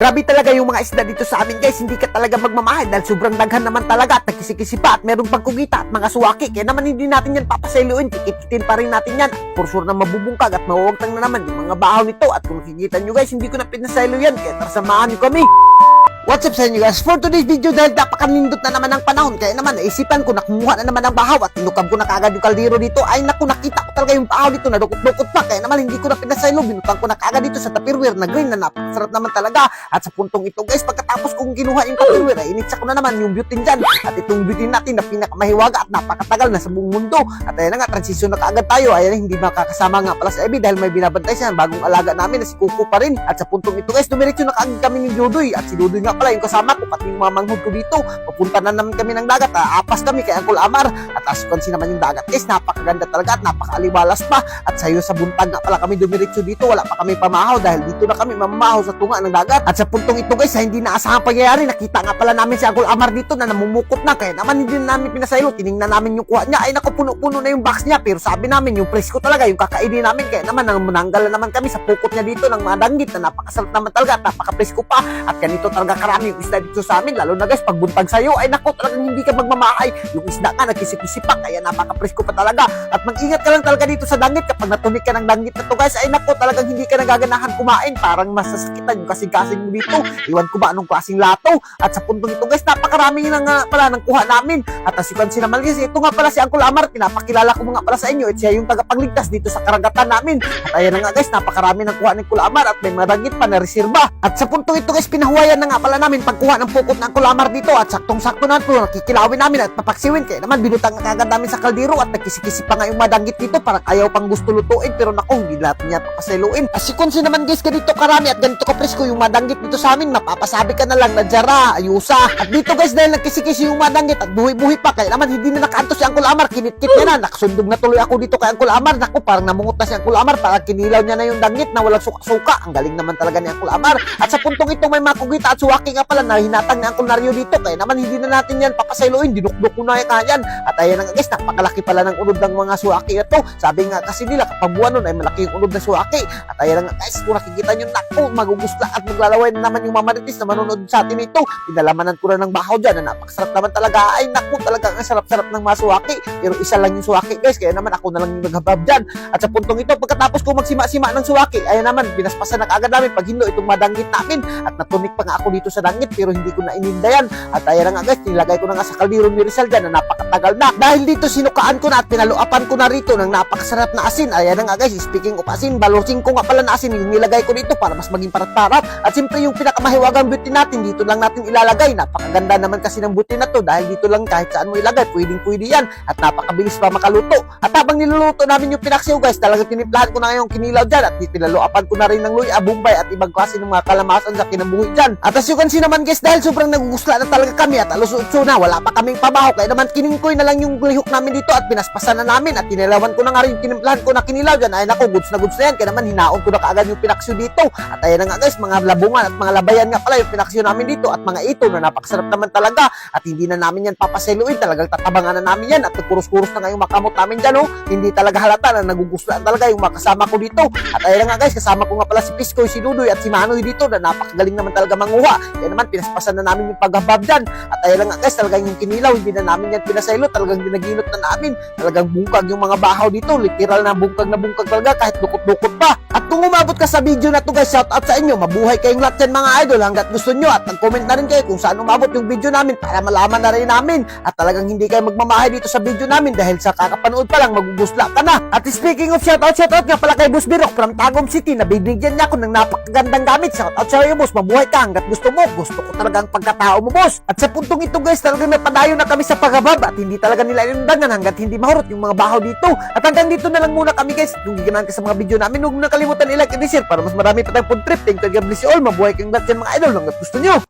Grabe talaga yung mga isda dito sa amin guys, hindi ka talaga magmamahal dahil sobrang daghan naman talaga at nagkisikisi pa at meron pang kugita at mga suwaki. Kaya naman hindi natin yan papasailuin, kikitin pa rin natin yan. For sure na mabubungkag at mawawagtang na naman yung mga bahaw nito. At kung nakikita nyo guys, hindi ko na pinasailu yan, kaya tara nyo kami. What's up sa inyo guys? For today's video dahil napakanindot na naman ng panahon kaya naman naisipan ko na kumuha na naman ng bahaw at tinukab ko na kagad yung kaldero dito. Ay naku nakita ko talaga yung bahaw dito na dukot-dukot pa. Kaya naman hindi ko na pinasaylo binutang ko na kagad dito sa tupperware na green na napakasarap naman talaga. At sa puntong ito guys pagkatapos kong kinuha yung tupperware ay initsa ko na naman yung butane dyan. At itong butane natin na pinakamahiwaga at napakatagal na sa buong mundo. At ayan na nga transition na kaagad tayo. Ayan hindi makakasama nga pala sa Ebi dahil may binabantay siya bagong alaga namin na si Kuko pa rin. At sa puntong ito guys dumiretso na kaagad kami ni Dudoy. At si Dudoy nga pala yung kasama ko pati yung mga manghod ko dito. Papunta na naman kami ng dagat ah, apas kami kay Uncle Amar. At as konsi naman yung dagat guys napakaganda talaga at napakaaliwalas pa. At sayo sa buntag nga pala kami dumiretso dito. Wala pa kami pamahaw dahil dito na kami mamamahaw sa tunga ng dagat. At sa puntong ito guys sa hindi naasahang pangyayari nakita nga pala namin si Uncle Amar dito na namumukot na. Kaya naman hindi na namin pinasaylo. Tiningnan namin yung kuha niya. Ay naku puno-puno na yung box niya. Pero sabi namin yung presko talaga yung kakainin namin. Kaya naman nang mananggal na naman kami sa pukot niya dito ng mga danggit na napakasarap naman talaga at napakapresko pa. At ganito talaga karami yung isda dito sa amin lalo na guys pag buntag sa'yo ay naku talagang hindi ka magmamahay. Yung isda ka nagkisip-isip pa kaya napakapresko pa talaga. At mag-ingat ka lang talaga dito sa danggit kapag natunik ka ng danggit na to guys ay naku talagang hindi ka nagaganahan kumain. Parang masasakitan yung kasing-kasing mo dito. Iwan ko ba anong klaseng lato. At sa puntong ito guys napakarami na nga pala ng kuha namin. At as you can see naman guys ito nga pala si Uncle Amar. Pinapakilala ko nga pala sa inyo at siya yung tagapagligtas dito sa karagatan namin. At ayan na nga guys napakarami ng kuha ni Uncle Amar at may mga pa na reserba. At sa puntong ito guys pinahuwayan na nga pala namin pagkuha ng pukot ng Uncle Amar dito at saktong-sakto na po nakikilawin namin at papaksiwin. Kaya naman binutang nga kagad namin sa kaldero at nagkisi-kisi pa nga yung madanggit dito. Parang ayaw pang gusto lutuin. Pero naku hindi lahat niya papaseluin as see naman guys ganito karami. At ganito kapresko yung madanggit dito sa amin. Mapapasabi ka na lang na jara ayusa. At dito guys dahil nagkisi-kisi yung madanggit at buhi-buhi pa kaya naman hindi na nakaanto si Uncle Amar. Kinit-kit niya na. Nakasundog na tuloy ako dito kay Uncle Amar. Naku parang namungot na si Uncle Amar. Parang kinilaw niya na yung danggit na walang suka-suka. Ang galing naman talaga ni Uncle Amar. At sa puntong ito may makugita at suwaki nga pala na hinatang ni Uncle Nario dito. Kaya naman hindi na natin yan papasailuin dinukdok ko na yan. At ayan na nga guys napakalaki pala ng unod ng mga suwaki. Na sabi nga kasi nila kapag buwan nun ay malaki yung unod ng suwaki. At ayan na nga guys kung nakikita nyo naku magugusla at maglalaway na naman yung mamaritis na manonood sa atin ito. Pinalamanan ko na ng bahaw dyan na napakasarap naman talaga. Ay naku talaga ang sarap-sarap ng mga suwaki. Pero isa lang yung suwaki guys. Kaya naman ako na lang yung naghabab dyan. At sa puntong ito pagkatapos ko magsima-sima ng suwaki ayan naman pinaspasan na kaagad namin. Pag hindo itong madanggit namin. At natunik pa nga ako dito sa danggit pero hindi ko na ininda at ayan nga guys nilagay ko na nga sa kaldero ni Rizal dyan na napakatagal na. Dahil dito sinukaan ko na at pinaluapan ko na rito ng napakasarap na asin. Ayan nga guys speaking of asin balosing ko nga pala na asin yung nilagay ko dito para mas maging parat-parat. At siyempre yung pinakamahiwagang buti natin dito lang natin ilalagay. Napakaganda naman kasi ng buti na to. Dahil dito lang kahit saan mo ilagay pwedeng pwede yan. At napakabilis pa makaluto. At habang niluluto namin yung pinaksiw guys talagang tinimplahan ko na ngayong kinilaw dyan. At pinaluapan ko na rin ng luya, bumbay at ibang klase ng mga kalamasan sa kinabuhi dyan. At as you can see naman guys dahil sobrang nagugusla na talaga kami at alos 8 na wala pa kaming pabaho. Kaya naman kiningkoy na lang yung lihok namin dito at pinaspasan na namin at tinilawan ko na nga rin tinimplahan ko na kinilaw dyan. Ay naku goods na goods na yan. Kaya naman hinaon ko na kaagad yung pinaksiw dito. At ayan na nga guys mga labungan at mga labayan nga pala yung pinaksiw namin dito at mga ito na napakasarap naman talaga. At hindi na namin yan papaseluin. Talagang tatabangan na namin yan at nagkurus-kurus na nga yung makamot namin dyan oh. Hindi talaga halata na naguguslaan talaga yung mga kasama ko dito. At ayan na nga guys kasama ko nga pala si Piskoy, si Dudoy at si Manoy dito na napakagaling naman talaga manguha kaya naman pinaspasan na namin yung paghabab dyan. At ayan na nga guys talagang yung kinilaw hindi na namin yan pinasaylo. Talagang ginaginot na namin. Talagang bungkag yung mga bahaw dito. Literal na bungkag na bungkag talaga kahit dukot-dukot pa. At kung umabot ka sa video na to guys shout out sa inyo. Mabuhay kayong lahat yan mga idol. Hanggat gusto nyo at nag-comment na rin kayo kung saan umabot yung video namin para malaman na rin namin. At talagang hindi kayo magmamahay dito sa video namin dahil sa kakapanood pa lang magugusla ka na. At speaking of shout out shout out nga pala kay Boss Birok from Tagum City. Na binigyan niya ako ng napakagandang gamit. Shout out sa iyo boss. Mabuhay ka hanggat gusto mo gusto ko talagang pagkatao mo boss. At sa puntong ito guys talagang napadayo na kami sa paghabab at hindi talaga nila inundangan hanggat hindi mahurot yung mga bahaw dito. At hanggang dito na lang muna kami guys. Kung giganahan ka sa mga video namin huwag mo na kalimutan i-like and i-share para mas marami pa tayong food trip. Thank you God bless you all. Mabuhay kayong lahat mga idol. Hanggat gusto nyo